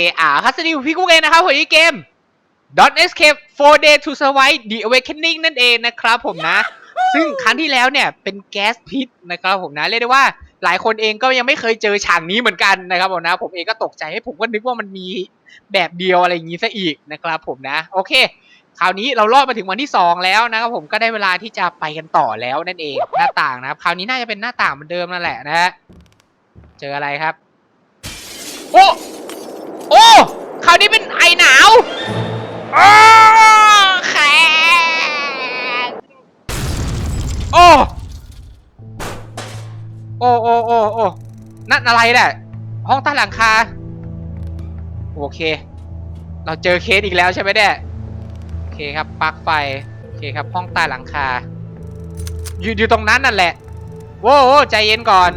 โอเคอ่าคัสดีพี่กุ๊กเองนะครับผมที่เกม Dot Escape 4 Day to Survive The Awakening นั่นเองนะครับผมนะ ซึ่งครั้งที่แล้วเนี่ยเป็นแก๊สพิษนะครับผมนะ เรียกได้ว่าหลายคนเองก็ยังไม่เคยเจอฉากนี้เหมือนกันนะครับผมนะ ผมเองก็ตกใจให้ผมก็นึกว่ามันมีแบบเดียวอะไรอย่างนี้ซะอีกนะครับผมนะ โอเค คราวนี้เรารอดมาถึงวันที่ 2 แล้วนะครับผมก็ได้เวลาที่จะไปกันต่อแล้วนั่นเองหน้าต่างนะครับ คราวนี้น่าจะเป็นหน้าต่างเหมือนเดิมนั่นแหละนะฮะเจออะไรครับ โอ้ โอ้คราวนี้เป็นไอหนาวโอ้แขนโอ้โอ้โอ้โอ้โอ้นั่นอะไรเนี่ยห้องใต้หลังคา โอเค เราเจอเคสอีกแล้วใช่ไหมเนี่ยโอเคครับปลั๊กไฟ โอเคครับ ห้องใต้หลังคา อยู่อยู่ตรงนั้นนั่นแหละโว้ใจเย็นก่อน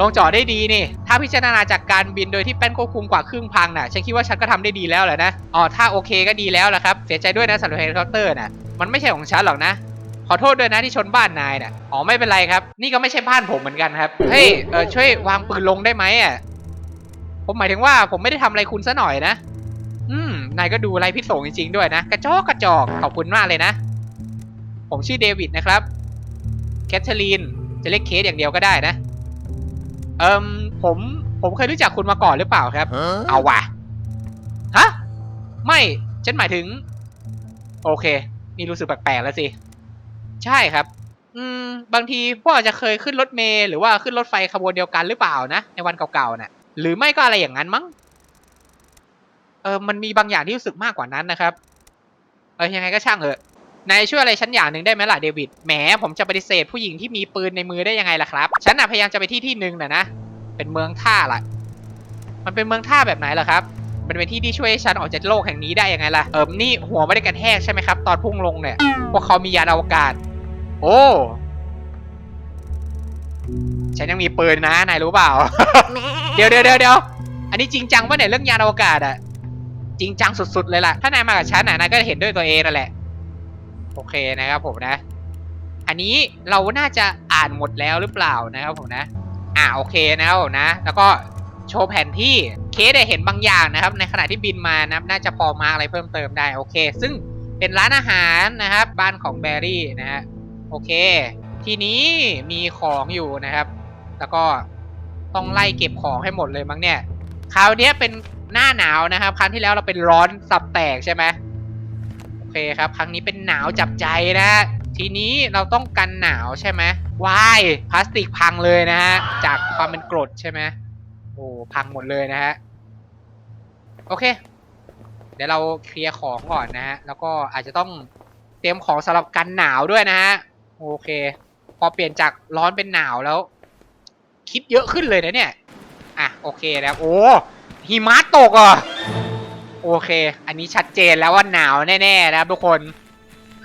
ลงจอดได้ดีนี่ ถ้าพิจารณาจากการบินโดยที่แป้นควบคุมกว่าครึ่งพังน่ะ ฉันคิดว่าฉันก็ทำได้ดีแล้วแหละนะ อ๋อ ถ้าโอเคก็ดีแล้วละครับ เสียใจด้วยนะสำหรับเฮลิคอปเตอร์น่ะ มันไม่ใช่ของฉันหรอกนะ ขอโทษด้วยนะที่ชนบ้านนายน่ะ อ๋อไม่เป็นไรครับ นี่ก็ไม่ใช่บ้านผมเหมือนกันครับ เฮ้ย เออช่วยวางปืนลงได้ไหมอะ ผมหมายถึงว่าผมไม่ได้ทำอะไรคุณซะหน่อยนะ อืม นายก็ดูไรพิษสงจริงๆด้วยนะ กระจอกกระจอก ขอบคุณมากเลยนะ ผมชื่อเดวิดนะครับ แคทเธอรีน จะเรียกเคสอย่างเดียวก็ได้นะ เอิมผมผมเคยรู้จักคุณมาก่อนหรือเปล่าครับ เอาว่ะฮะไม่ฉันหมายถึง โอเค นี่รู้สึกแปลกๆแล้วสิ ใช่ครับ อืม บางทีพวกอาจจะเคยขึ้นรถเมล์หรือว่าขึ้นรถไฟขบวนเดียวกันหรือเปล่านะ ในวันเก่าๆน่ะ หรือไม่ก็อะไรอย่างนั้นมั้งเออมันมีบางอย่างที่รู้สึกมากกว่านั้นนะครับ เออยังไงก็ช่างเถอะ นายช่วยอะไรฉันอย่างหนึ่งได้ไหมล่ะเดวิด แหมผมจะปฏิเสธผู้หญิงที่มีปืนในมือได้ยังไงล่ะครับ ฉันน่ะพยายามจะไปที่ที่หนึ่งน่ะนะ เป็นเมืองท่าล่ะ มันเป็นเมืองท่าแบบไหนล่ะครับ มันเป็นที่ที่ช่วยให้ฉันออกจากโลกแห่งนี้ได้ยังไงล่ะ เอิมนี่หัวไม่ได้กระแทกใช่ไหมครับ ตอนพุ่งลงเนี่ย พวกเขามียานอวกาศ โอ้ ฉันยังมีปืนนะ นายรู้เปล่า เดี๋ยวเดี๋ยวเดี๋ยวเดี๋ยวอันนี้จริงจังป่ะเนี่ยเรื่องยานอวกาศอะจริงจังสุดๆเลยล่ะ ถ้านายมากับฉันน่ะนายก็จะเห็นด้วยตัวเองนั่นแหละ โอเคนะครับผมนะ อันนี้เราน่าจะอ่านหมดแล้วหรือเปล่านะครับผมนะ อ่าโอเคนะครับผมนะ แล้วก็โชว์แผนที่เคสได้เห็นบางอย่างนะครับ ในขณะที่บินมานะครับ น่าจะพอมาอะไรเพิ่มเติมได้โอเค ซึ่งเป็นร้านอาหารนะครับ บ้านของแบรี่นะฮะโอเค ทีนี้มีของอยู่นะครับ แล้วก็ต้องไล่เก็บของให้หมดเลยมั้งเนี่ยคราวเนี้เป็นหน้าหนาวนะครับ ครั้งที่แล้วเราเป็นร้อนสับแตกใช่ไหม เคครับ ครั้งนี้เป็นหนาวจับใจนะฮะทีนี้เราต้องกันหนาวใช่ไหมวายพลาสติกพังเลยนะฮะจากความเป็นกรดใช่ไหมโอ้พังหมดเลยนะฮะโอเค เดี๋ยวเราเคลียร์ของก่อนนะฮะแล้วก็อาจจะต้องเตรียมของสำหรับกันหนาวด้วยนะฮะโอเค พอเปลี่ยนจากร้อนเป็นหนาวแล้ว คิดเยอะขึ้นเลยนะเนี่ยอะโอเคนะครับโอ้หิมะตกอะ โอเค อันนี้ชัดเจนแล้วว่าหนาวแน่ๆนะครับทุกคน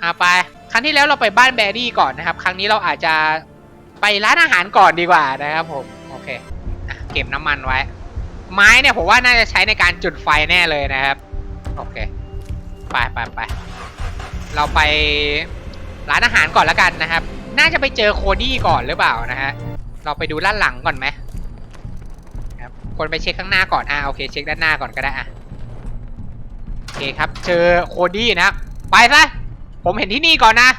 อะไป ครั้งที่แล้วเราไปบ้านแบรี่ก่อนนะครับ ครั้งนี้เราอาจจะไปร้านอาหารก่อนดีกว่านะครับผม โอเคอเก็บน้ำมันไว้ ไม้เนี่ยผมว่าน่าจะใช้ในการจุดไฟแน่เลยนะครับ โอเค ไปไปไป เราไปร้านอาหารก่อนแล้วกันนะครับ น่าจะไปเจอโคดี้ก่อนหรือเปล่านะฮะ เราไปดูด้านหลังก่อนไหมครับ คนไปเช็คข้างหน้าก่อน อ่าโอเค เช็คด้านหน้าก่อนก็ได้อะ อเคครับ เจอโคดี้นะครับไปซะ ผมเห็นที่นี่ก่อนนะ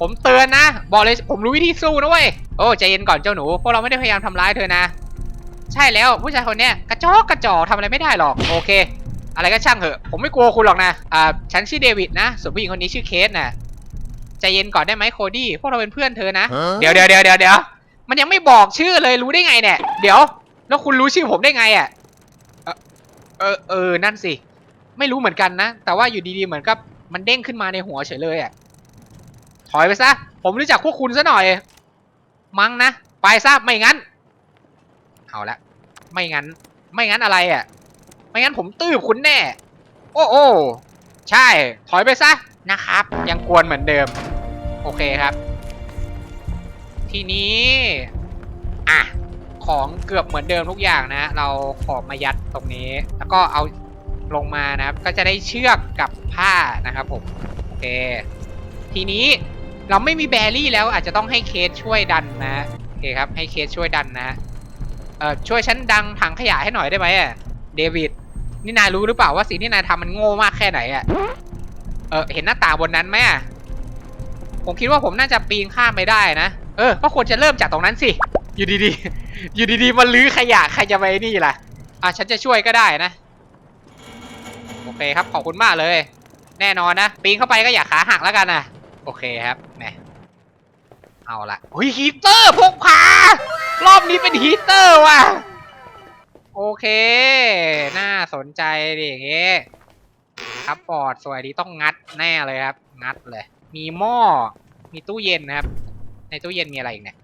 ผมเตือนนะ บอกเลยผมรู้วิธีสู้นะเว้ย โอ้ใจเย็นก่อนเจ้าหนู พวกเราไม่ได้พยายามทำร้ายเธอนะ ใช่แล้วผู้ชายคนเนี้ยกระจอกกระจอกทำอะไรไม่ได้หรอก โอเค อะไรก็ช่างเถอะ ผมไม่กลัวคุณหรอกนะ อ่า ฉันชื่อเดวิดนะ ส่วนผู้หญิงคนนี้ชื่อเคสนะใจเย็นก่อนได้ไหมโคดี้ พวกเราเป็นเพื่อนเธอนะ เดี๋ยวเดี๋ยวเดี๋ยวเดี๋ยวเดี๋ยว มันยังไม่บอกชื่อเลยรู้ได้ไงเนี่ย เดี๋ยว แล้วคุณรู้ชื่อผมได้ไงอะ เออ เออเออนั่นสิ ไม่รู้เหมือนกันนะ แต่ว่าอยู่ดีๆเหมือนกับมันเด้งขึ้นมาในหัวเฉยเลยอะ ถอยไปซะ ผมรู้จักพวกคุณซะหน่อย มั้งนะ ไปซะไม่งั้น เอาละ ไม่งั้น ไม่งั้นอะไรอะ ไม่งั้นผมตื้อคุณแน่ โอ้โอ้ใช่ ถอยไปซะนะครับ ยังกวนเหมือนเดิม โอเคครับ ทีนี้ อะ ของเกือบเหมือนเดิมทุกอย่างนะ เราของมายัดตรงนี้ แล้วก็เอา ลงมานะครับ ก็จะได้เชือกกับผ้านะครับผมโอเคทีนี้เราไม่มีแบรี่แล้วอาจจะต้องให้เคสช่วยดันนะโอเคครับให้เคสช่วยดันนะเอ่อช่วยฉันดังถังขยะให้หน่อยได้ไหมอะเดวิดนี่นายรู้หรือเปล่าว่าสิ่งที่นายทำมันโง่มากแค่ไหนอะเออเห็นหน้าต่างบนนั้นไหมอะผมคิดว่าผมน่าจะปีนข้ามไปได้นะเออก็ควรจะเริ่มจากตรงนั้นสิอยู่ดีๆอยู่ดีๆมาลื้อขยะใครจะไปนี่ล่ะอะฉันจะช่วยก็ได้นะ เคครับขอบคุณมากเลย แน่นอนนะปีนเข้าไปก็อย่าขาหักแล้วกันนะโอเคครับแหมเอาละเฮ้ยฮีเตอร์พกพารอบนี้เป็นฮีเตอร์ว่ะโอเค น่าสนใจดิอย่างเงี้ยครับปอดสวยดีต้องงัดแน่เลยครับ งัดเลย มีหม้อมีตู้เย็นนะครับ ในตู้เย็นมีอะไรอีกเนี่ย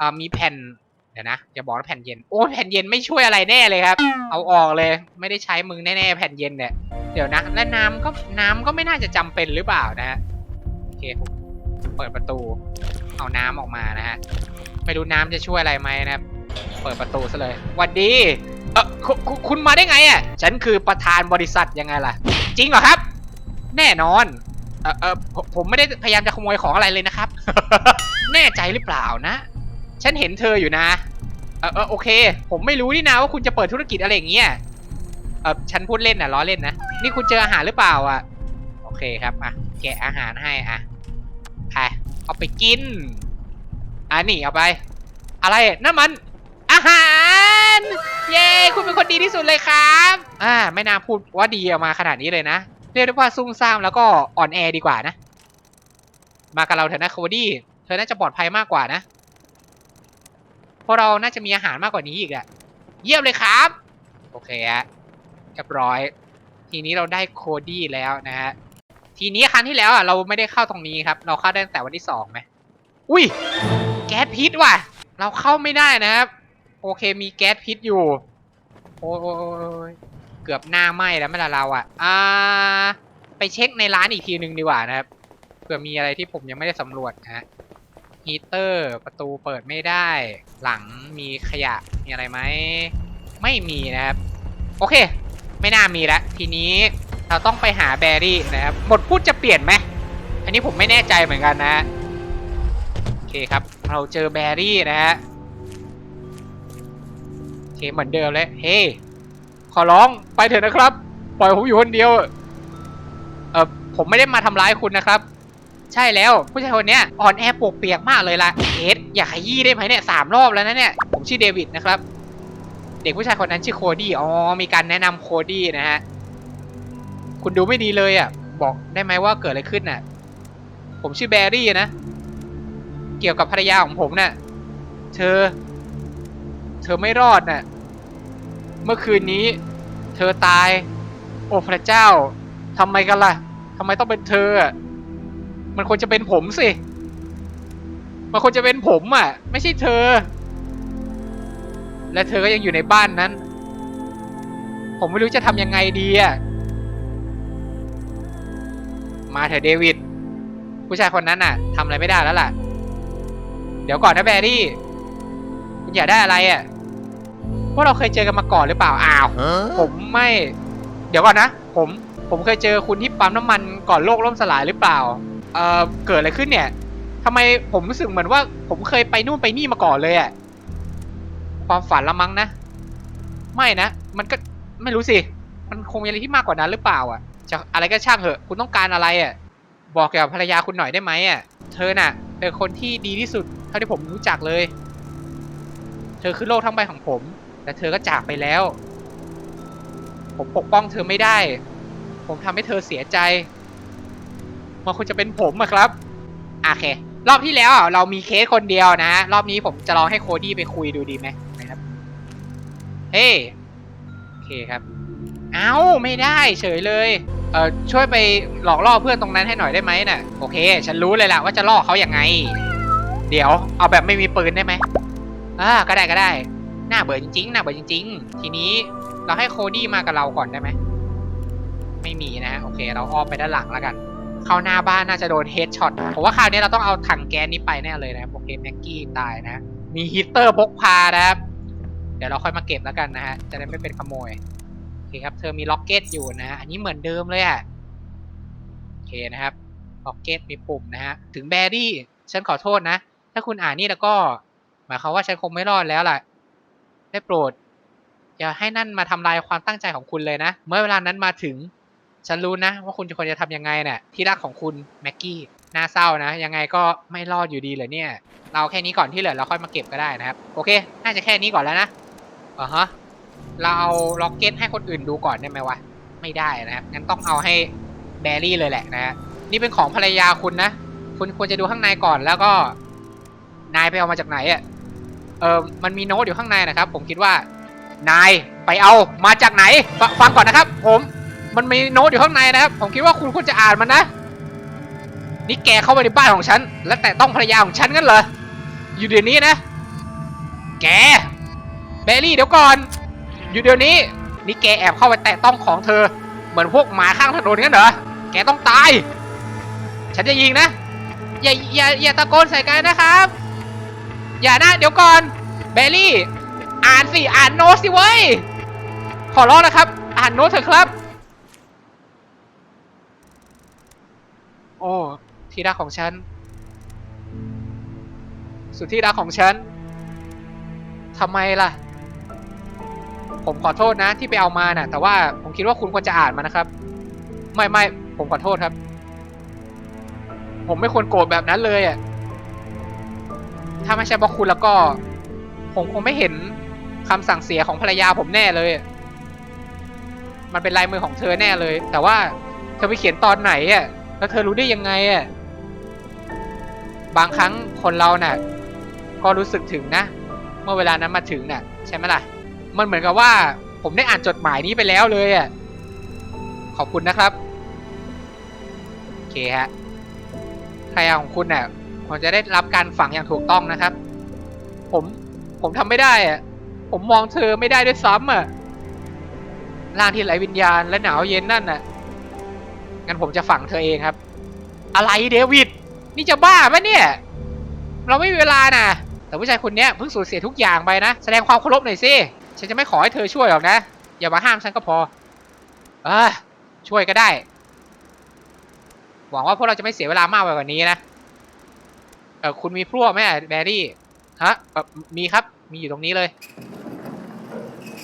อ่ามีแผ่น เดี๋ยวนะอย่าบอกว่าแผ่นเย็น โอ้แผ่นเย็นไม่ช่วยอะไรแน่เลยครับ เอาออกเลย ไม่ได้ใช้มึงแน่ๆแผ่นเย็นเนี่ยเดี๋ยวนะ และน้ำก็น้ำก็ไม่น่าจะจำเป็นหรือเปล่านะฮะโอเคผมเปิดประตู เอาน้ำออกมานะฮะไม่รู้น้ำจะช่วยอะไรไหมนะครับ เปิดประตูซะเลยหวัดดีเออคุคุคุณมาได้ไงอะ ฉันคือประธานบริษัทยังไงล่ะ จริงเหรอครับ แน่นอน เออเออผมไม่ได้พยายามจะขโมยของอะไรเลยนะครับ แน่ใจหรือเปล่านะ ฉันเห็นเธออยู่นะ เออเออโอเค ผมไม่รู้นี่นะว่าคุณจะเปิดธุรกิจอะไรอย่างเงี้ย เออฉันพูดเล่นนะล้อเล่นนะ นี่คุณเจออาหารหรือเปล่าอะ โอเคครับ อะ แกะอาหารให้อะไปเอาไปกิน อะนี่เอาไป อะไรนั่นมัน อาหาร เย้ คุณเป็นคนดีที่สุดเลยครับ อ่า ไม่น่าพูดว่าดีออกมาขนาดนี้เลยนะ เรียกได้ว่าซุ่มซ่ามแล้วก็อ่อนแอดีกว่านะ มากับเราเถอะนะโคดี้ เธอน่าจะปลอดภัยมากกว่านะ ราะเราน่าจะมีอาหารมากกว่านี้อีกอะเยี่ยมเลยครับ โอเคอะเรียบร้อย ทีนี้เราได้โคดี้แล้วนะฮะทีนี้ครั้งที่แล้วอะเราไม่ได้เข้าตรงนี้ครับ เราเข้าได้ตั้งแต่วันที่สองไหมอุ้ย แก๊สพิษว่ะ เราเข้าไม่ได้นะครับ โอเคมีแก๊สพิษอยู่ โอ้ยเกือบหน้าไหม้แล้วไม่ละเราอะ อ่า ไปเช็คในร้านอีกทีหนึ่งดีกว่านะครับเผื่อมีอะไรที่ผมยังไม่ได้สำรวจนะฮะ ฮีเตอร์ ประตูเปิดไม่ได้ หลังมีขยะ มีอะไรไหม ไม่มีนะครับ โอเค ไม่น่ามีแล้วทีนี้เราต้องไปหาแบรี่นะครับบทพูดจะเปลี่ยนไหม อันนี้ผมไม่แน่ใจเหมือนกันนะโอเคครับ เราเจอแบรี่นะฮะโอเคเหมือนเดิมเลยเฮ้ขอร้องไปเถอะนะครับ ปล่อยผมอยู่คนเดียว เออผมไม่ได้มาทำร้ายคุณนะครับ ใช่แล้วผู้ชายคนนี้อ่อนแอปวกเปียกมากเลยล่ะเอสอย่าขยี้ได้ไหมเนี่ยสามรอบแล้วนะเนี่ยผมชื่อเดวิดนะครับ เด็กผู้ชายคนนั้นชื่อโคดี้อ๋อมีการแนะนำโคดี้นะฮะคุณดูไม่ดีเลยอะ บอกได้ไหมว่าเกิดอะไรขึ้นน่ะ ผมชื่อแบรี่นะ เกี่ยวกับภรรยาของผมน่ะ เธอ เธอไม่รอดน่ะ เมื่อคืนนี้ เธอตาย โอ้พระเจ้าทำไมกันล่ะทำไมต้องเป็นเธออะ มันควรจะเป็นผมสิ มันควรจะเป็นผมอะ ไม่ใช่เธอ และเธอก็ยังอยู่ในบ้านนั้น ผมไม่รู้จะทำยังไงดีอะ มาเถอะเดวิด ผู้ชายคนนั้นน่ะทำอะไรไม่ได้แล้วล่ะ เดี๋ยวก่อนนะแบรี่ คุณอยากได้อะไรอะพวกเราเคยเจอกันมาก่อนหรือเปล่า อ้าว ผมไม่ เดี๋ยวก่อนนะ ผม ผมเคยเจอคุณที่ปั๊มน้ำมันก่อนโลกล่มสลายหรือเปล่า เอ่อเกิดอะไรขึ้นเนี่ยทำไมผมรู้สึกเหมือนว่า ผมเคยไปนู่นไปนี่มาก่อนเลยอะความฝันละมั้งนะ ไม่นะ มันก็ไม่รู้สิ มันคงมีอะไรที่มากกว่านั้นหรือเปล่า อะ จะอะไรก็ช่างเหอะ คุณต้องการอะไรอะ บอกเกี่ยวกับภรรยาคุณหน่อยได้ไหมอะ เธอน่ะเป็นคนที่ดีที่สุด เท่าที่ผมรู้จักเลย เธอคือโลกทั้งใบของผม แต่เธอก็จากไปแล้ว ผมปกป้องเธอไม่ได้ ผมทำให้เธอเสียใจ มันควรจะเป็นผมอะครับโอเค รอบที่แล้วเรามีเคสคนเดียวนะ รอบนี้ผมจะลองให้โคดี้ไปคุยดูดีไหมนะครับ เฮ้โอเคครับ เอ้าไม่ได้เฉยเลย เอ่อช่วยไปหลอกล่อเพื่อนตรงนั้นให้หน่อยได้ไหมน่ะ โอเค ฉันรู้เลยล่ะว่าจะล่อเขาอยังไง เดี๋ยวเอาแบบไม่มีปืนได้ไหมอ่าก็ได้ก็ได้น่าเบื่อจริงๆน่าเบื่อจริง ๆ ทีนี้เราให้โคดี้มากับเราก่อนได้ไหม ไม่มีนะ โอเค เราอ้อมไปด้านหลังแล้วกัน เข้าหน้าบ้านน่าจะโดนเฮดช็อตผมว่าคราวนี้เราต้องเอาถังแก๊สนี้ไปแน่เลยนะโอเคแม็กกี้ตายนะ มีฮีเตอร์พกพานะครับ เดี๋ยวเราค่อยมาเก็บแล้วกันนะฮะ จะได้ไม่เป็นขโมย โอเคครับ เธอมีล็อกเก็ตอยู่นะ อันนี้เหมือนเดิมเลยอะโอเคนะครับ ล็อกเก็ตมีปุ่มนะฮะ ถึงแบรี่ ฉันขอโทษนะ ถ้าคุณอ่านนี่แล้วก็ หมายความว่าฉันคงไม่รอดแล้วล่ะ ได้โปรดอย่าให้นั่นมาทำลายความตั้งใจของคุณเลยนะ เมื่อเวลานั้นมาถึง ฉันรู้นะว่าคุณควรจะทำยังไงเนี่ยที่รักของคุณแม็กกี้น่าเศร้านะ ยังไงก็ไม่รอดอยู่ดีเลยเนี่ย เราแค่นี้ก่อนที่เหลือเราค่อยมาเก็บก็ได้นะครับ โอเค น่าจะแค่นี้ก่อนแล้วนะอ่าฮะเราเอาล็อกเก็ตให้คนอื่นดูก่อนได้ไหมวะไม่ได้นะครับงั้นต้องเอาให้แบรี่เลยแหละนะฮะนี่เป็นของภรรยาคุณนะคุณควรจะดูข้างในก่อนแล้วก็ นายไปเอามาจากไหนอะ่ะเออมันมีโน้ตอยู่ข้างในนะครับ ผมคิดว่า นายไปเอามาจากไหนฟฟังก่อนนะครับ ผม มันมีโน้ตอยู่ข้างในนะครับ ผมคิดว่าคุณควรจะอ่านมันนะ นี่แกเข้ามาในบ้านของฉัน และแต่ต้องภรรยาของฉันงั้นเหรอ อยู่เดี๋ยวนี้นะ แก เบลลี่เดี๋ยวก่อน อยู่เดี๋ยวนี้ นี่แกแอบเข้าไปแตะต้องของเธอ เหมือนพวกหมาข้างถนนงั้นเหรอ แกต้องตาย ฉันจะยิงนะ อย่าอย่าอย่าตะโกนใส่กันนะครับ อย่านะ เดี๋ยวก่อน เบลลี่ อ่านสิ อ่านโน้ตสิเว้ย ขอร้องนะครับ อ่านโน้ตเถอะครับ โอ้ ที่รักของฉัน สุดที่รักของฉันทำไมล่ะ ผมขอโทษนะที่ไปเอามาน่ะ แต่ว่าผมคิดว่าคุณควรจะอ่านมันนะครับ ไม่ไม่ผมขอโทษครับ ผมไม่ควรโกรธแบบนั้นเลยอะ ถ้าไม่ใช่เพราะคุณแล้วก็ ผมคงไม่เห็นคำสั่งเสียของภรรยาผมแน่เลย มันเป็นลายมือของเธอแน่เลย แต่ว่าเธอไปเขียนตอนไหนอะ แล้วเธอรู้ได้ยังไงอะ บางครั้งคนเราน่ะ ก็รู้สึกถึงนะ เมื่อเวลานั้นมาถึงน่ะ ใช่ไหมล่ะ มันเหมือนกับว่า ผมได้อ่านจดหมายนี้ไปแล้วเลยอะ ขอบคุณนะครับ โอเคฮะภรรยาของคุณน่ะผมจะได้รับการฝังอย่างถูกต้องนะครับ ผม ผมทำไม่ได้อะ ผมมองเธอไม่ได้ด้วยซ้ำอะร่างที่ไร้วิญญาณและหนาวเย็นนั่นน่ะ งั้นผมจะฝังเธอเองครับ อะไรเดวิด นี่จะบ้าปะเนี่ย เราไม่มีเวลานะแต่ผู้ชายคนนี้เพิ่งสูญเสียทุกอย่างไปนะ แสดงความเคารพหน่อยสิ ฉันจะไม่ขอให้เธอช่วยหรอกนะ อย่ามาห้ามฉันก็พอ เออ ช่วยก็ได้ หวังว่าพวกเราจะไม่เสียเวลามากไปกว่านี้นะ เออคุณมีพลั่วไหมแบรี่ ฮะ มีครับ มีอยู่ตรงนี้เลย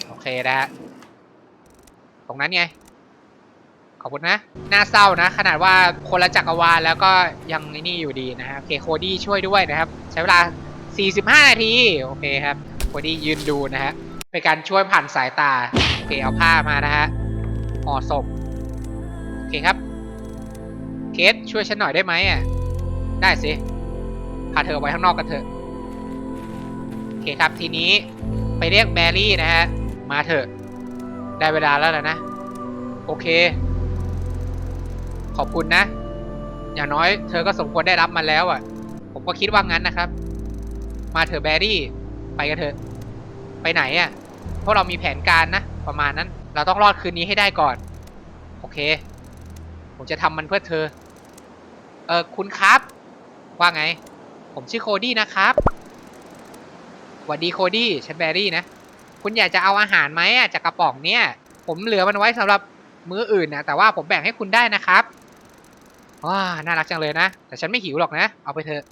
โอเคนะฮะ ตรงนั้นไง อบคุณนะ น่าเศร้านะ ขนาดว่าคนละจักรวาลแล้วก็ยังนี่อยู่ดีนะครับโอเคโคดี้ช่วยด้วยนะครับ ใช้เวลา 45 นาที โอเคครับโคดี้ยืนดูนะฮะเป็นการช่วยผ่านสายตา โอเคเอาผ้ามานะฮะห่อศพโอเคครับ เคสช่วยฉันหน่อยได้ไหมอะ ได้สิ พาเธอออกไปข้างนอกกันเถอะ โอเคครับทีนี้ไปเรียกแบรี่นะฮะ มาเถอะ ได้เวลาแล้วนะ โอเค ขอบคุณนะ อย่างน้อยเธอก็สมควรได้รับมันแล้วอะ ผมก็คิดว่างั้นนะครับ มาเถอะแบรี่ ไปกันเถอะ ไปไหนอะเพราะเรามีแผนการนะ ประมาณนั้น เราต้องรอดคืนนี้ให้ได้ก่อน โอเค ผมจะทำมันเพื่อเธอ เออคุณครับ ว่าไง ผมชื่อโคดี้นะครับหวัดดีโคดี้ฉันแบรี่นะ คุณอยากจะเอาอาหารไหมอะจากกระป๋องเนี่ย ผมเหลือมันไว้สำหรับมื้ออื่นนะแต่ว่าผมแบ่งให้คุณได้นะครับ ว้าน่ารักจังเลยนะ แต่ฉันไม่หิวหรอกนะ เอาไปเถอะ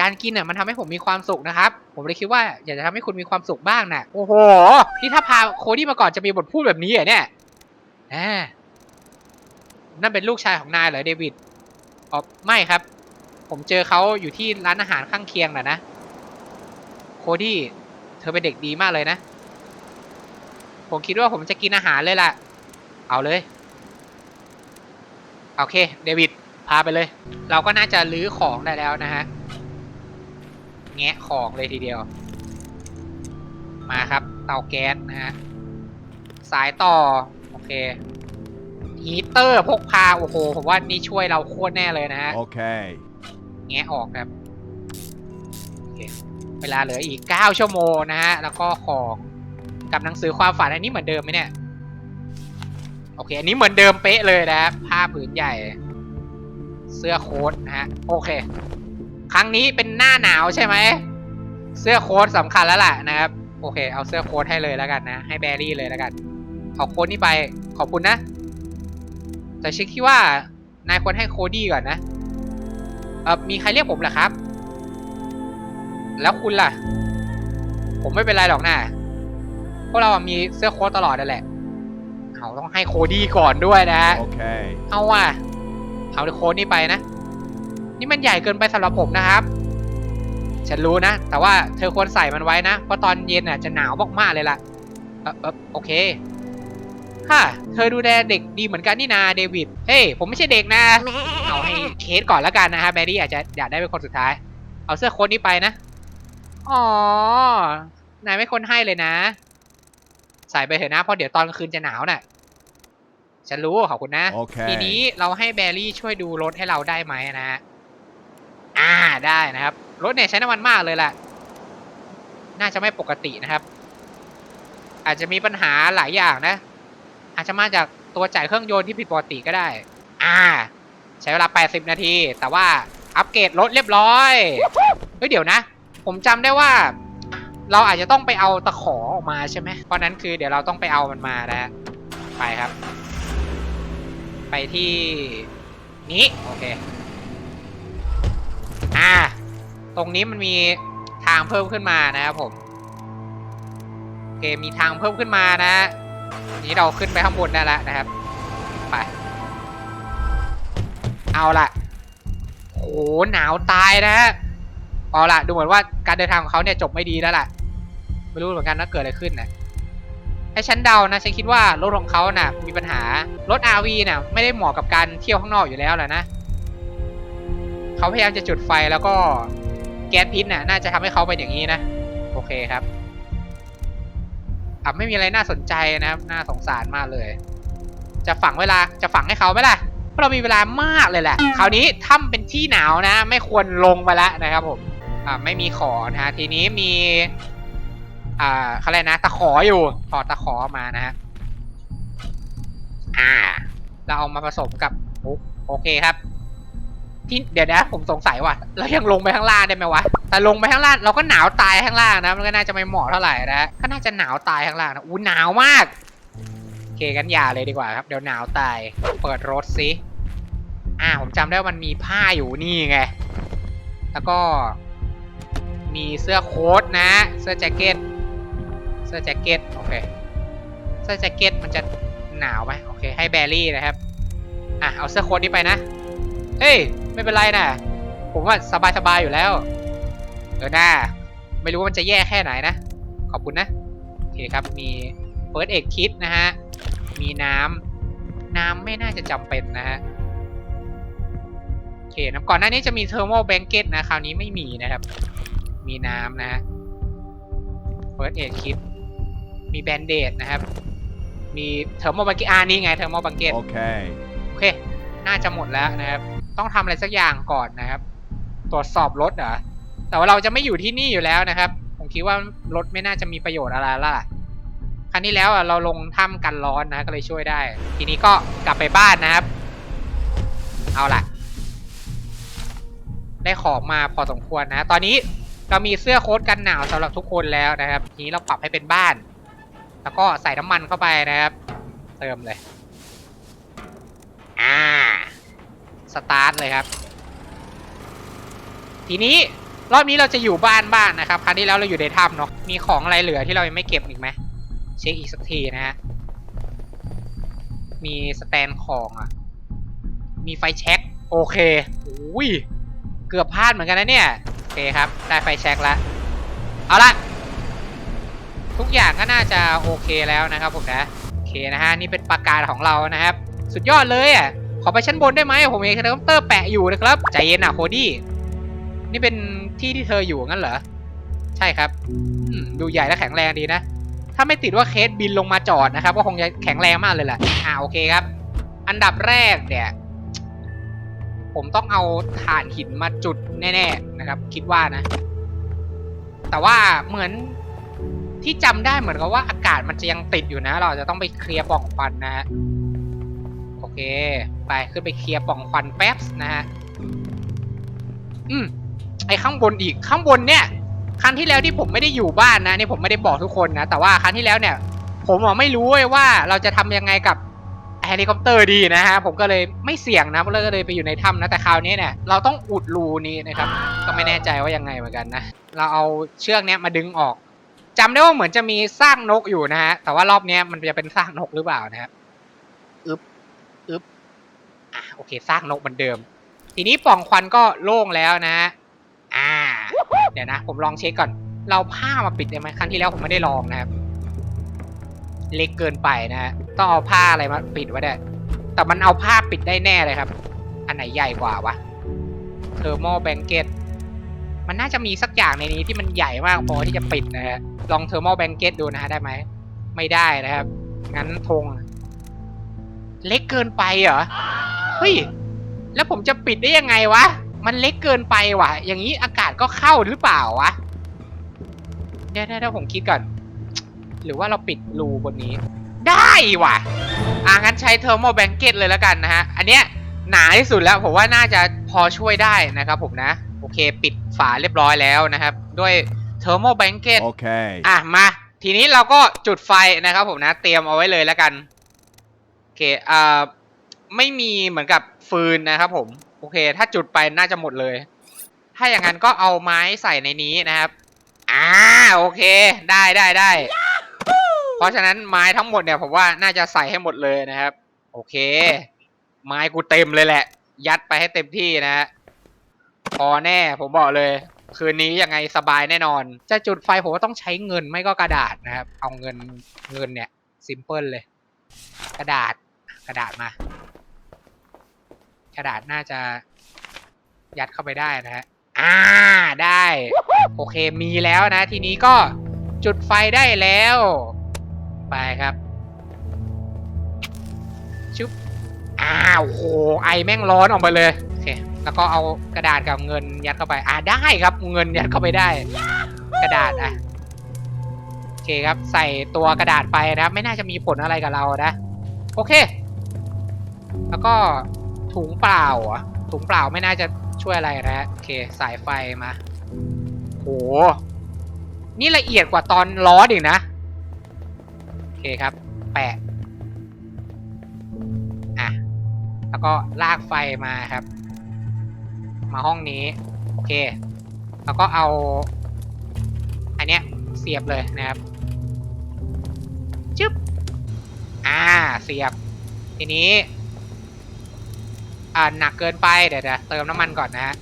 การกินอะมันทำให้ผมมีความสุขนะครับ ผมเลยคิดว่าอยากจะทำให้คุณมีความสุขบ้างนะโอ้โห ที่ถ้าพาโคดี้มาก่อนจะมีบทพูดแบบนี้เหรอเนี่ยแหมนั่นเป็นลูกชายของนายเหรอเดวิด อ๋อ ไม่ครับ ผมเจอเขาอยู่ที่ร้านอาหารข้างเคียงน่ะนะ โคดี้ เธอเป็นเด็กดีมากเลยนะ ผมคิดว่าผมจะกินอาหารเลยล่ะ เอาเลย โอเค เดวิด พาไปเลย เราก็น่าจะลื้อของได้แล้วนะฮะ แงะของเลยทีเดียว มาครับ เตาแก๊สนะฮะ สายต่อ โอเค ฮีเตอร์พกพา โอ้โห ผมว่านี่ช่วยเราโคตรแน่เลยนะฮะ Okay. แงะออกครับ โอเค เวลาเหลืออีก 9 ชั่วโมงนะฮะ แล้วก็ของกับหนังสือความฝันอันนี้เหมือนเดิมไหมเนี่ย โอเค อันนี้เหมือนเดิมเป๊ะเลยนะครับผ้าผืนใหญ่ เสื้อโค้ทนะฮะ โอเค ครั้งนี้เป็นหน้าหนาวใช่ไหม เสื้อโค้ทสำคัญแล้วล่ะนะครับ โอเค เอาเสื้อโค้ทให้เลยแล้วกันนะ ให้แบรี่เลยแล้วกัน เอาโค้ดนี่ไป ขอบคุณนะ แต่ฉันคิดว่านายควรให้โคดี้ก่อนนะ เออมีใครเรียกผมเหรอครับ แล้วคุณล่ะ ผมไม่เป็นไรหรอกนะวกเรามีเสื้อโค้ทตลอดนั่นแหละ เขาต้องให้โคดี้ก่อนด้วยนะ Okay. เอาว่ะ เอาโค้ดนี่ไปนะ นี่มันใหญ่เกินไปสำหรับผมนะครับ ฉันรู้นะ แต่ว่าเธอควรใส่มันไว้นะ เพราะตอนเย็นน่ะจะหนาวมากๆเลยล่ะ เออเออโอเค ค่ะ เธอดูแลเด็กดีเหมือนกันนี่นาเดวิด เฮ้ย ผมไม่ใช่เด็กนะ เอาให้เคสก่อนแล้วกันนะฮะแบรี่อาจจะอยากได้เป็นคนสุดท้าย เอาเสื้อโค้ทนี้ไปนะ อ๋อ นายไม่ควรให้เลยนะ ใส่ไปเถอะนะ เพราะเดี๋ยวตอนกลางคืนจะหนาวน่ะ ฉันรู้ขอบคุณนะ Okay. ทีนี้เราให้แบรี่ช่วยดูรถให้เราได้ไหมนะฮะอ่าได้นะครับ รถเนี่ยใช้น้ำมันมากเลยแหละน่าจะไม่ปกตินะครับ อาจจะมีปัญหาหลายอย่างนะ อาจจะมาจากตัวจ่ายเครื่องยนต์ที่ผิดปกติก็ได้ อ่า ใช้เวลา 80 นาที แต่ว่าอัปเกรดรถเรียบร้อยเฮ้ยเดี๋ยวนะ ผมจำได้ว่า เราอาจจะต้องไปเอาตะขอออกมาใช่ไหมเพราะนั้นคือเดี๋ยวเราต้องไปเอามันมานะฮะไปครับ ไปที่นี้โอเค อ่า ตรงนี้มันมีทางเพิ่มขึ้นมานะครับผมโอเคมีทางเพิ่มขึ้นมานะนี้เราขึ้นไปข้างบนได้แล้วนะครับ ไป เอาละโหหนาวตายนะฮะเอาละดูเหมือนว่าการเดินทางของเขาเนี่ยจบไม่ดีแล้วล่ะ ไม่รู้เหมือนกันว่าเกิดอะไรขึ้นนะ ให้ฉันเดานะฉันคิดว่ารถของเขาน่ะ มีปัญหารถ RV น่ะ ไม่ได้เหมาะกับการเที่ยวข้างนอกอยู่แล้วแหละนะเขาพยายามจะจุดไฟแล้วก็แก๊สพิษน่ะ น่าจะทำให้เขาเป็นอย่างนี้นะ โอเคครับอะไม่มีอะไรน่าสนใจนะครับ น่าสงสารมากเลย จะฝังเวลาจะฝังให้เขาไหมล่ะเพราะเรามีเวลามากเลยแหละ คราวนี้ถ้ำเป็นที่หนาวนะ ไม่ควรลงไปแล้วนะครับผมอ่าไม่มีขอนะฮะทีนี้มี อ่าเขาเรียกนะตะขออยู่ถอดตะขอมานะฮะอ่า เราเอามาผสมกับโอโอเคครับ ที่เดี๋ยวนะผมสงสัยว่ะเรายังลงไปข้างล่างได้ไหมวะแต่ลงไปข้างล่างเราก็หนาวตายข้างล่างนะมันก็น่าจะไม่เหมาะเท่าไหร่นะก็น่าจะหนาวตายข้างล่างนะอู้หนาวมากโอเคกันอย่าเลยดีกว่าครับเดี๋ยวหนาวตายเปิดรถสิอ่าผมจำได้ว่ามันมีผ้าอยู่นี่ไงแล้วก็มีเสื้อโค้ทนะ เสื้อแจ็คเก็ต เสื้อแจ็คเก็ตโอเคเสื้อแจ็คเก็ตมันจะหนาวไหมโอเคให้แบรี่นะครับอะเอาเสื้อโค้ทนี้ไปนะเฮ้ยไม่เป็นไรนะผมว่าสบายๆอยู่แล้วเออหน้าไม่รู้ว่ามันจะแย่แค่ไหนนะ ขอบคุณนะโอเคครับมีเฟิร์สเอกคิดนะฮะมีน้ำน้ำไม่น่าจะจำเป็นนะฮะโอเคนะก่อนหน้านี้จะมีเทอร์โมแบงเก็ตนะคราวนี้ไม่มีนะครับ มีน้ำนะฮะเฟิร์สเอกคิด มีแบนเดดนะครับ มีเทอร์โมบังเกตอ่านี่ไงเทอร์โมบังเกต Okay. โอเค น่าจะหมดแล้วนะครับ ต้องทำอะไรสักอย่างก่อนนะครับ ตรวจสอบรถเหรอ แต่ว่าเราจะไม่อยู่ที่นี่อยู่แล้วนะครับ ผมคิดว่ารถไม่น่าจะมีประโยชน์อะไรแล้วล่ะครั้งที่แล้วอะเราลงถ้ำกันร้อนนะก็เลยช่วยได้ ทีนี้ก็กลับไปบ้านนะครับ เอาล่ะ ได้ของมาพอสมควรนะ ตอนนี้เรามีเสื้อโค้ทกันหนาวสำหรับทุกคนแล้วนะครับ ทีนี้เราปรับให้เป็นบ้าน แล้วก็ใส่น้ำมันเข้าไปนะครับ เติมเลย อ่า สตาร์ทเลยครับ ทีนี้รอบนี้เราจะอยู่บ้านบ้านนะครับ ครั้งที่แล้วเราอยู่ในถ้ำเนาะ มีของอะไรเหลือที่เรายังไม่เก็บอีกไหม เช็คอีกสักทีนะฮะ มีสแตนของอะ มีไฟแช็กโอเคอุ้ย เกือบพลาดเหมือนกันนะเนี่ย โอเคครับ ได้ไฟแช็กแล้ว เอาละ ทุกอย่างก็น่าจะโอเคแล้วนะครับผมนะโอเคนะฮะนี่เป็นประกาศของเรานะครับ สุดยอดเลยอะขอไปชั้นบนได้ไหมผมเองเฮลิคอปเตอร์แปะอยู่นะครับใจเย็นอะโคดี้นี่เป็นที่ที่เธออยู่งั้นเหรอใช่ครับดูใหญ่และแข็งแรงดีนะ ถ้าไม่ติดว่าเคสบินลงมาจอดนะครับ ก็คงจะแข็งแรงมากเลยแหละอ่าโอเคครับ อันดับแรกเนี่ยผมต้องเอาถ่านหินมาจุดแน่ ๆ นะครับ คิดว่านะ แต่ว่าเหมือน ที่จำได้เหมือนกับว่าอากาศมันจะยังติดอยู่นะ เราจะต้องไปเคลียร์ป่องควันนะฮะโอเค ไปขึ้นไปเคลียร์ป่องควันแป๊บนะฮะอืมไอข้างบนอีกข้างบนเนี่ยครั้งที่แล้วที่ผมไม่ได้อยู่บ้านนะนี่ผมไม่ได้บอกทุกคนนะ แต่ว่าครั้งที่แล้วเนี่ย ผมไม่รู้ว่าเราจะทำยังไงกับเฮลิคอปเตอร์ดีนะฮะผมก็เลยไม่เสี่ยงนะก็เลยไปอยู่ในถ้ำนะแต่คราวนี้เนี่ยเราต้องอุดรูนี้นะครับ ก็ไม่แน่ใจว่ายังไงเหมือนกันนะ เราเอาเชือกเนี้ยมาดึงออก จำได้ว่าเหมือนจะมีซากนกอยู่นะฮะ แต่ว่ารอบเนี้ยมันจะเป็นซากนกหรือเปล่านะครับอึบอึบอะโอเคซากนกเหมือนเดิม ทีนี้ปล่องควันก็โล่งแล้วนะฮะอ่า เดี๋ยวนะ ผมลองเช็คก่อน เราผ้ามาปิดได้ไหมครั้งที่แล้วผมไม่ได้ลองนะครับ เล็กเกินไปนะฮะ ต้องเอาผ้าอะไรมาปิดไว้ได้ แต่มันเอาผ้าปิดได้แน่เลยครับ อันไหนใหญ่กว่าวะ เทอร์โมแบงเกตมันน่าจะมีสักอย่างในนี้ที่มันใหญ่มากพอที่จะปิดนะฮะ ลองเทอร์โมแบงเกตดูนะฮะได้ไหม ไม่ได้นะครับ งั้นธงเล็กเกินไปเหรอ เฮ้ย แล้วผมจะปิดได้ยังไงวะ มันเล็กเกินไปวะอย่างนี้อากาศก็เข้าหรือเปล่าวะเดี๋ยวเดี๋ยวผมคิดก่อน หรือว่าเราปิดรูบนนี้ ได้วะอ่างั้นใช้เทอร์โมแบงเกตเลยแล้วกันนะฮะ อันเนี้ยหนาที่สุดแล้วผมว่าน่าจะพอช่วยได้นะครับผมนะ โอเค ปิดฝาเรียบร้อยแล้วนะครับ ด้วย เทอร์โมแบงเกต Okay. อะมา ทีนี้เราก็จุดไฟนะครับผมนะ เตรียมเอาไว้เลยแล้วกัน โอเคอ่าไม่มีเหมือนกับฟืนนะครับผม โอเค ถ้าจุดไปน่าจะหมดเลย ถ้าอย่างนั้นก็เอาไม้ใส่ในนี้นะครับ อ่าโอเค ได้ได้ได้ เพราะฉะนั้นไม้ทั้งหมดเนี่ยผมว่าน่าจะใส่ให้หมดเลยนะครับ โอเค ไม้กูเต็มเลยแหละ ยัดไปให้เต็มที่นะฮะพอแน่ผมบอกเลย คืนนี้ยังไงสบายแน่นอน จะจุดไฟผมว่าต้องใช้เงินไม่ก็กระดาษนะครับ เอาเงินเงินเนี่ยซิมเพิลเลย กระดาษกระดาษมา กระดาษน่าจะยัดเข้าไปได้นะฮะอ่าได้ โอเคมีแล้วนะ ทีนี้ก็จุดไฟได้แล้ว ไปครับชุบอ้าวโหไอแม่งร้อนออกมาเลย โอเค แล้วก็เอากระดาษกับเงินยัดเข้าไป อ่าได้ครับเงินยัดเข้าไปได้ กระดาษอะโอเคครับ ใส่ตัวกระดาษไปนะครับ ไม่น่าจะมีผลอะไรกับเรานะ โอเค แล้วก็ถุงเปล่าอะถุงเปล่าไม่น่าจะช่วยอะไรนะโอเค สายไฟมาโหนี่ละเอียดกว่าตอนล้ออีกนะโอเคครับ แปะอะแล้วก็ลากไฟมาครับ มาห้องนี้ โอเค แล้วก็เอา อันเนี้ยเสียบเลยนะครับจึ๊บอ่าเสียบ ทีนี้ อ่าหนักเกินไปเดี๋ยวเติมน้ำมันก่อนนะฮะ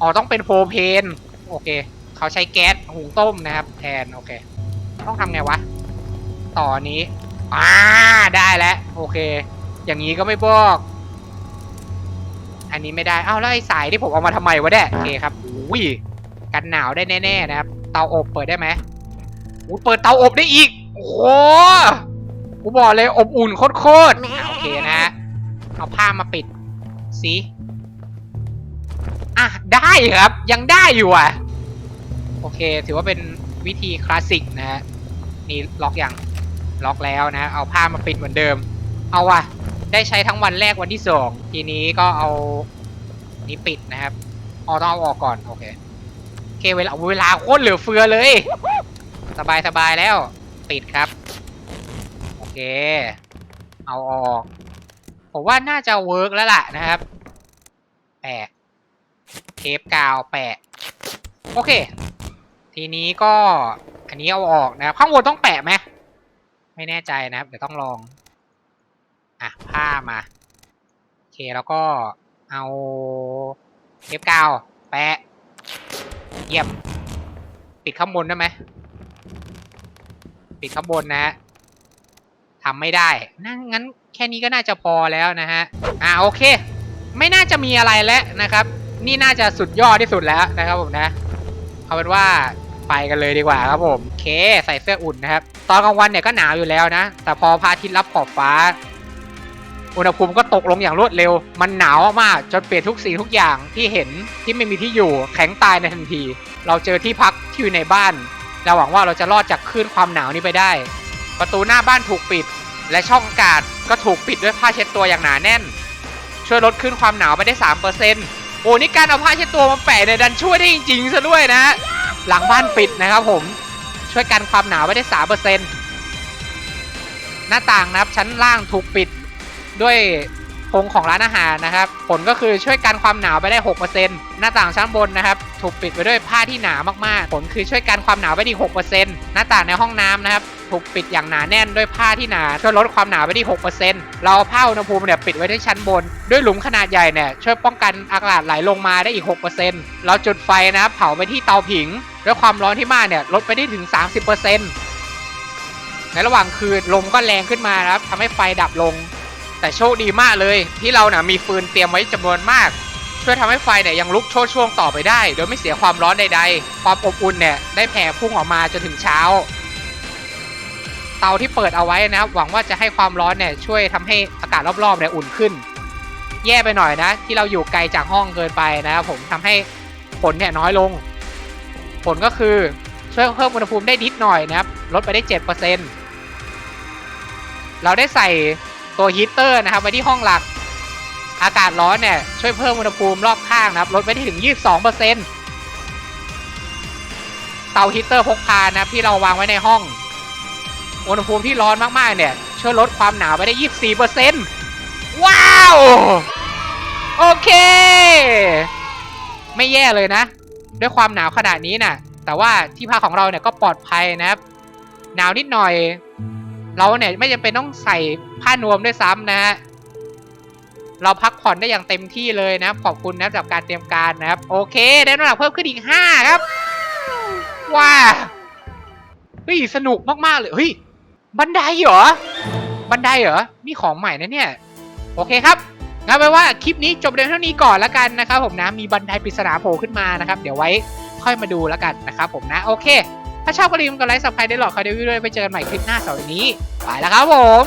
อ๋อต้องเป็นโพรเพนโอเค เขาใช้แก๊สหุงต้มนะครับ แทนโอเค ต้องทำไงวะ ต่อนี้อ่าได้แล้ว โอเค อย่างนี้ก็ไม่บอก อันนี้ไม่ได้อ้าวแล้วไอ้สายที่ผมเอามาทำไมวะเนี่ยโอเคครับอุ้ยกันหนาวได้แน่ ๆ นะครับ เตาอบเปิดได้ไหมอู้เปิดเตาอบได้อีก โอ้โหกูบอกเลยอบอุ่นโคตรๆอะโอเคนะฮะเอาผ้ามาปิดสิอะได้ครับ ยังได้อยู่อะ โอเค ถือว่าเป็นวิธีคลาสสิกนะฮะนี่ล็อกยังล็อกแล้วนะ เอาผ้ามาปิดเหมือนเดิม เอาว่ะ ได้ใช้ทั้งวันแรกวันที่สองทีนี้ก็เอานี้ปิดนะครับอ๋อต้องเอาออกก่อนโอเคโอเคเวลาเวลาโคตรเหลือเฟือเลย สบายสบายแล้วปิดครับ โอเค เอาออก ผมว่าน่าจะเวิร์กแล้วล่ะนะครับแปะเทปกาวแปะ โอเค ทีนี้ก็อันนี้เอาออกนะครับ ข้างบนต้องแปะไหมไม่แน่ใจนะครับ เดี๋ยวต้องลอง อะผ้ามาโอเคแล้วก็เอาเทปกาว แปะเยี่ยมปิดข้างบนได้ไหมปิดข้างบนนะฮะทำไม่ได้นั่นงั้นแค่นี้ก็น่าจะพอแล้วนะฮะอ่าโอเค ไม่น่าจะมีอะไรแล้วนะครับ นี่น่าจะสุดยอดที่สุดแล้วนะครับผมนะเอาเป็นว่าไปกันเลยดีกว่าครับผมโอเค ใส่เสื้ออุ่นนะครับ ตอนกลางวันเนี่ยก็หนาวอยู่แล้วนะ แต่พอพระอาทิตย์รับขอบฟ้า อุณหภูมิก็ตกลงอย่างรวดเร็ว มันหนาวมากจนเปลี่ยนทุกสิ่งทุกอย่างที่เห็นที่ไม่มีที่อยู่แข็งตายในทันที เราเจอที่พักที่อยู่ในบ้านเราหวังว่าเราจะรอดจากคลื่นความหนาวนี้ไปได้ ประตูหน้าบ้านถูกปิด และช่องอากาศก็ถูกปิดด้วยผ้าเช็ดตัวอย่างหนาแน่น ช่วยลดคลื่นความหนาวไปได้3%โอ้นี่การเอาผ้าเช็ดตัวมาแปะเนี่ยดันช่วยได้จริงๆซะด้วยนะ หลังบ้านปิดนะครับผมช่วยกันความหนาวไว้ได้3%หน้าต่างนะครับชั้นล่างถูกปิด ด้วยธงของร้านอาหารนะครับ ผลก็คือช่วยกันความหนาวไปได้ 6%หน้าต่างชั้นบนนะครับ ถูกปิดไว้ด้วยผ้าที่หนามากๆ ผลคือช่วยกันความหนาวไปที่6%หน้าต่างในห้องน้ำนะครับ ถูกปิดอย่างหนาแน่นด้วยผ้าที่หนาช่วยลดความหนาวไปที่ 6%เราเอาผ้าอุณหภูมิเนี่ยปิดไว้ที่ชั้นบน ด้วยหลุมขนาดใหญ่เนี่ยช่วยป้องกันอากาศไหลลงมาได้อีก 6%เราจุดไฟนะครับเผาไปที่เตาผิง ด้วยความร้อนที่มากเนี่ยลดไปได้ถึง 30%ในระหว่างคืนลมก็แรงขึ้นมานะครับทำให้ไฟดับลง แต่โชคดีมากเลยที่เราเนี่ยมีฟืนเตรียมไว้จำนวนมาก ช่วยทำให้ไฟเนี่ยยังลุกโชนช่วงต่อไปได้ โดยไม่เสียความร้อนใดๆ ความอบอุ่นเนี่ยได้แผ่พุ่งออกมาจนถึงเช้า เตาที่เปิดเอาไว้นะครับหวังว่าจะให้ความร้อนเนี่ยช่วยทำให้อากาศรอบๆเนี่ยอุ่นขึ้น แย่ไปหน่อยนะ ที่เราอยู่ไกลจากห้องเกินไปนะครับผมทำให้ผลเนี่ยน้อยลง ผลก็คือช่วยเพิ่มอุณหภูมิได้นิดหน่อยนะครับลดไปได้ 7%เราได้ใส่ ตัวฮีเตอร์นะครับไว้ที่ห้องหลัก อากาศร้อนเนี่ยช่วยเพิ่มอุณหภูมิรอบข้างนะครับลดไปได้ถึง 22%เตาฮีเตอร์พกพานะที่เราวางไว้ในห้อง อุณหภูมิที่ร้อนมากๆเนี่ยช่วยลดความหนาวไปได้ 24%ว้าว โอเค ไม่แย่เลยนะ ด้วยความหนาวขนาดนี้น่ะ แต่ว่าที่พักของเราเนี่ยก็ปลอดภัยนะครับ หนาวนิดหน่อย เราเนี่ยไม่จำเป็นต้องใส่ผ้านวมด้วยซ้ำนะฮะเราพักผ่อนได้อย่างเต็มที่เลยนะครับ ขอบคุณนะครับสำหรับการเตรียมการนะครับ โอเค ได้น้ำหนักเพิ่มขึ้นอีก5ครับ ว้าเฮ้ยสนุกมากๆเลยเฮ้ยบันไดเหรอ บันไดเหรอนี่ของใหม่นะเนี่ย โอเคครับงั้นแปลว่าคลิปนี้จบเพียงเท่านี้ก่อนแล้วกันนะครับผมนะมีบันไดปริศนาโผล่ขึ้นมานะครับ เดี๋ยวไว้ค่อยมาดูแล้วกันนะครับผมนะโอเค ถ้าชอบก็ลืมกดไลค์สับใครได้หรอกใครได้วิวด้วยไปเจอกันใหม่คลิปหน้าเสาร์นี้ ไปแล้วครับผม